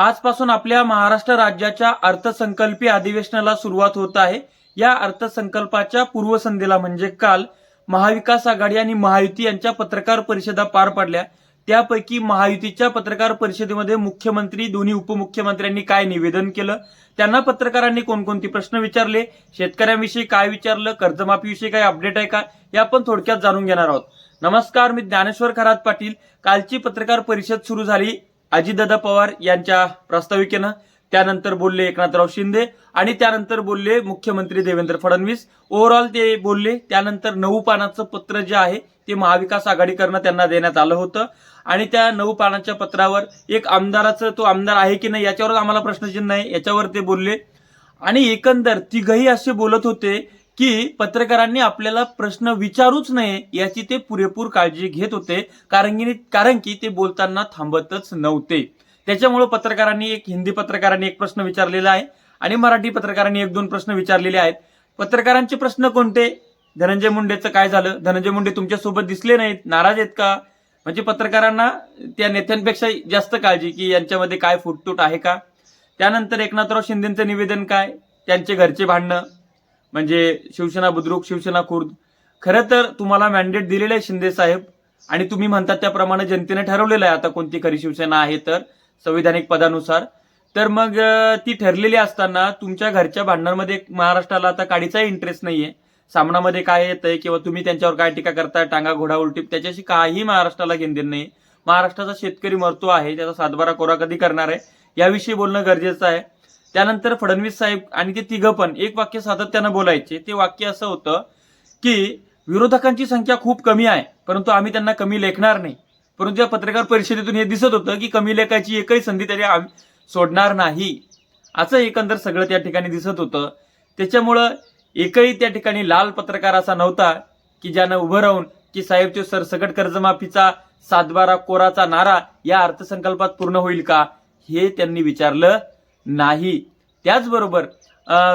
आजपासून आपल्या महाराष्ट्र राज्याच्या अर्थसंकल्पीय अधिवेशनाला सुरुवात होत आहे. या अर्थसंकल्पाच्या पूर्वसंध्येला म्हणजे काल महाविकास आघाडी आणि महायुती यांच्या पत्रकार परिषदा पार पडल्या. त्यापैकी महायुतीच्या पत्रकार परिषदेमध्ये मुख्यमंत्री दोन्ही उपमुख्यमंत्र्यांनी काय निवेदन केलं? त्यांना पत्रकारांनी कोणकोणते प्रश्न विचारले? शेतकऱ्यांविषयी काय विचारलं? कर्जमाफीविषयी काय अपडेट आहे का? या आपण थोडक्यात जाणून घेणार आहोत. नमस्कार मी ज्ञानेश्वर खरात पाटील. कालची पत्रकार परिषद सुरू झाली. अजितदादा पवार यांच्या प्रास्ताविकेनं त्यानंतर बोलले एकनाथराव शिंदे आणि त्यानंतर बोलले मुख्यमंत्री देवेंद्र फडणवीस. ओव्हरऑल ते बोलले त्यानंतर नऊ पानाचं पत्र जे आहे ते महाविकास आघाडीकडनं त्यांना देण्यात आलं होतं. आणि त्या नऊ पानाच्या पत्रावर एक आमदाराचं तो आमदार आहे की नाही याच्यावर आम्हाला प्रश्नचिन्ह आहे याच्यावर ते बोलले. आणि एकंदर तिघही असे बोलत होते की पत्रकारांनी आपल्याला प्रश्न विचारूच नये याची ते पुरेपूर काळजी घेत होते कारण की कारण की ते बोलताना थांबतच नव्हते. त्याच्यामुळे पत्रकारांनी एक हिंदी पत्रकारांनी एक प्रश्न विचारलेला आहे आणि मराठी पत्रकारांनी एक दोन प्रश्न विचारलेले आहेत. पत्रकारांचे प्रश्न कोणते? धनंजय मुंडेचं काय झालं? धनंजय मुंडे तुमच्यासोबत दिसले नाहीत. नाराज आहेत का? म्हणजे पत्रकारांना त्या नेत्यांपेक्षा जास्त काळजी की यांच्यामध्ये काय फुटतूट आहे का? त्यानंतर एकनाथराव शिंदेचं निवेदन काय? त्यांचे घरचे भांडणं? म्हणजे शिवसेना बुद्रुक शिवसेना खुर्द. खरं तर तुम्हाला मॅन्डेट दिलेलं आहे शिंदे साहेब. आणि तुम्ही म्हणतात त्याप्रमाणे जनतेने ठरवलेलं आहे. आता कोणती खरी शिवसेना आहे तर संविधानिक पदानुसार. तर मग ती ठरलेली असताना तुमच्या घरच्या भांडणांमध्ये महाराष्ट्राला आता काडीचाही इंटरेस्ट नाहीये. सामनामध्ये काय येतंय किंवा तुम्ही त्यांच्यावर काय टीका करताय टांगा घोडा उलटी त्याच्याशी काही महाराष्ट्राला घेणदेण नाही महाराष्ट्राचा शेतकरी मरतो आहे त्याचा सातबारा कोरा कधी करणार आहे याविषयी बोलणं गरजेचं आहे. त्यानंतर फडणवीस साहेब आणि ते तिघं पण एक वाक्य सातत्यानं बोलायचे. ते वाक्य असं होतं की विरोधकांची संख्या खूप कमी आहे परंतु आम्ही त्यांना कमी लेखणार नाही. परंतु या पत्रकार परिषदेतून हे दिसत होतं की कमी लेखाची एकही संधी तरी आम्ही सोडणार नाही. असं एकंदर सगळं त्या ठिकाणी दिसत होतं. त्याच्यामुळं एकही त्या ठिकाणी लाल पत्रकार असा नव्हता की ज्यानं उभं राहून की साहेब तो सरसकट कर्जमाफीचा सातबारा कोराचा नारा या अर्थसंकल्पात पूर्ण होईल का हे त्यांनी विचारलं. नाही. त्याचबरोबर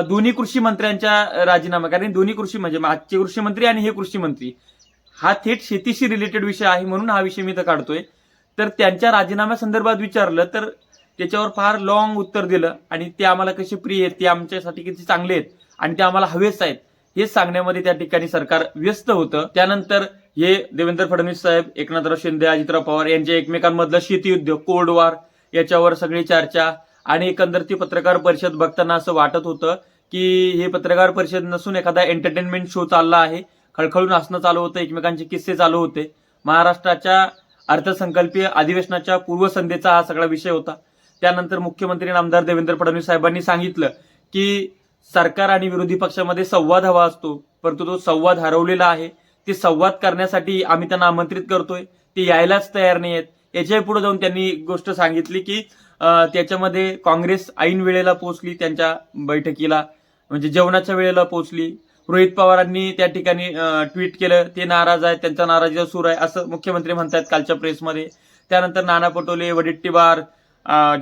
दोन्ही कृषी मंत्र्यांच्या राजीनामा कारण दोन्ही कृषी म्हणजे आजचे कृषी मंत्री आणि हे कृषी मंत्री. हा थेट शेतीशी रिलेटेड विषय आहे म्हणून हा विषय मी इथं काढतोय. तर त्यांच्या राजीनाम्या संदर्भात विचारलं तर त्याच्यावर फार लॉंग उत्तर दिलं आणि ते आम्हाला कसे प्रिय आहेत ते आमच्यासाठी किती चांगले आहेत आणि ते आम्हाला हवेच आहेत हे सांगण्यामध्ये त्या ठिकाणी सरकार व्यस्त होतं. त्यानंतर हे देवेंद्र फडणवीस साहेब एकनाथराव शिंदे अजितराव पवार यांच्या एकमेकांमधलं शेती उद्योग कोल्ड वॉर याच्यावर सगळी चर्चा आणि एकंदर ती पत्रकार परिषद बघताना असं वाटत होतं की हे पत्रकार परिषद नसून एखादा एंटरटेनमेंट शो चालला आहे. खळखळून हसणं चालू होतं एकमेकांचे किस्से चालू होते. महाराष्ट्राच्या अर्थसंकल्पीय अधिवेशनाच्या पूर्वसंध्येचा हा सगळा विषय होता. त्यानंतर मुख्यमंत्री आणि आमदार देवेंद्र फडणवीस साहेबांनी सांगितलं की सरकार आणि विरोधी पक्षामध्ये संवाद हवा असतो परंतु तो संवाद हरवलेला आहे. ते संवाद करण्यासाठी आम्ही त्यांना आमंत्रित करतोय. ते यायलाच तयार नाही आहेत याच्याही पुढे जाऊन त्यांनी एक गोष्ट सांगितली की त्याच्यामध्ये काँग्रेस ऐन वेळेला पोहोचली त्यांच्या बैठकीला म्हणजे जेवणाच्या वेळेला पोहोचली. रोहित पवारांनी त्या ठिकाणी ट्विट केलं ते नाराज आहेत त्यांचा नाराजीचा सूर आहे असं मुख्यमंत्री म्हणतात कालच्या प्रेसमध्ये. त्यानंतर नाना पटोले वडेट्टीवार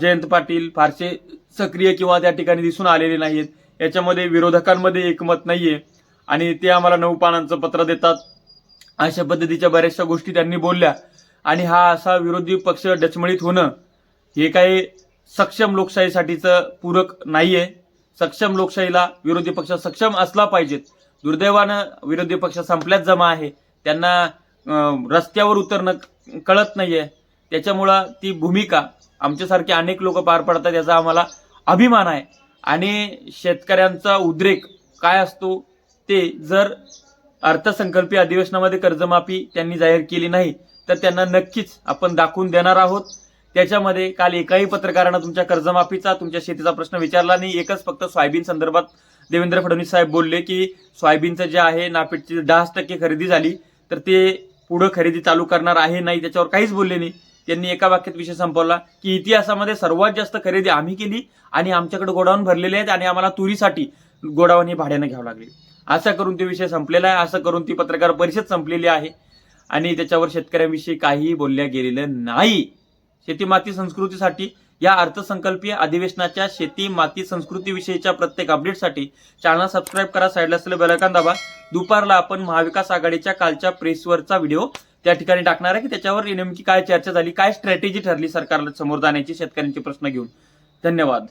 जयंत पाटील फारसे सक्रिय किंवा त्या ठिकाणी दिसून आलेले नाहीत. याच्यामध्ये विरोधकांमध्ये एकमत नाहीये आणि ते आम्हाला नऊ पानांचं पत्र देतात. अशा पद्धतीच्या बऱ्याचशा गोष्टी त्यांनी बोलल्या. आणि हा असा विरोधी पक्ष डचमळीत होणं हे काही सक्षम लोकशाहीसाठीचं पूरक नाहीये. सक्षम लोकशाहीला विरोधी पक्ष सक्षम असला पाहिजेत. दुर्दैवानं विरोधी पक्ष संपल्याच जमा आहे. त्यांना रस्त्यावर उतरणं कळत नाहीये. त्याच्यामुळं ती भूमिका आमच्यासारखे अनेक लोक पार पडतात याचा आम्हाला अभिमान आहे. आणि शेतकऱ्यांचा उद्रेक काय असतो ते जर अर्थसंकल्पीय अधिवेशनामध्ये कर्जमाफी त्यांनी जाहीर केली नाही तर त्यांना नक्कीच आपण दाखवून देणार आहोत. त्याच्यामध्ये काल एकाही पत्रकारानं तुमच्या कर्जमाफीचा तुमच्या शेतीचा प्रश्न विचारला नाही. एकच फक्त सोयाबीन संदर्भात देवेंद्र फडणवीस साहेब बोलले की सोयाबीनचं जे आहे नापीटची दहाच टक्के खरेदी झाली तर ते पुढं खरेदी चालू करणार आहे नाही त्याच्यावर काहीच बोलले नाही. त्यांनी एका वाक्यात विषय संपवला की इतिहासामध्ये सर्वात जास्त खरेदी आम्ही केली आणि आमच्याकडे गोडाऊन भरलेले आहेत आणि आम्हाला तुरीसाठी गोडाऊन ही भाड्यानं घ्यावं लागले. असं करून ते विषय संपलेला आहे. असं करून ती पत्रकार परिषद संपलेली आहे. आणि त्याच्यावर शेतकऱ्यांविषयी काहीही बोलल्या गेलेलं नाही. शेती माती संस्कृतीसाठी या अर्थसंकल्पीय अधिवेशनाच्या शेती माती संस्कृतीविषयीच्या प्रत्येक अपडेटसाठी चॅनल सबस्क्राईब करा साईडला असलेलं बेलकान दाबा. दुपारला आपण महाविकास आघाडीच्या कालच्या प्रेसवरचा व्हिडिओ त्या ठिकाणी टाकणार आहे. की त्याच्यावर नेमकी काय चर्चा झाली काय स्ट्रॅटेजी ठरली सरकारला समोर जाण्याची शेतकऱ्यांचे प्रश्न घेऊन. धन्यवाद.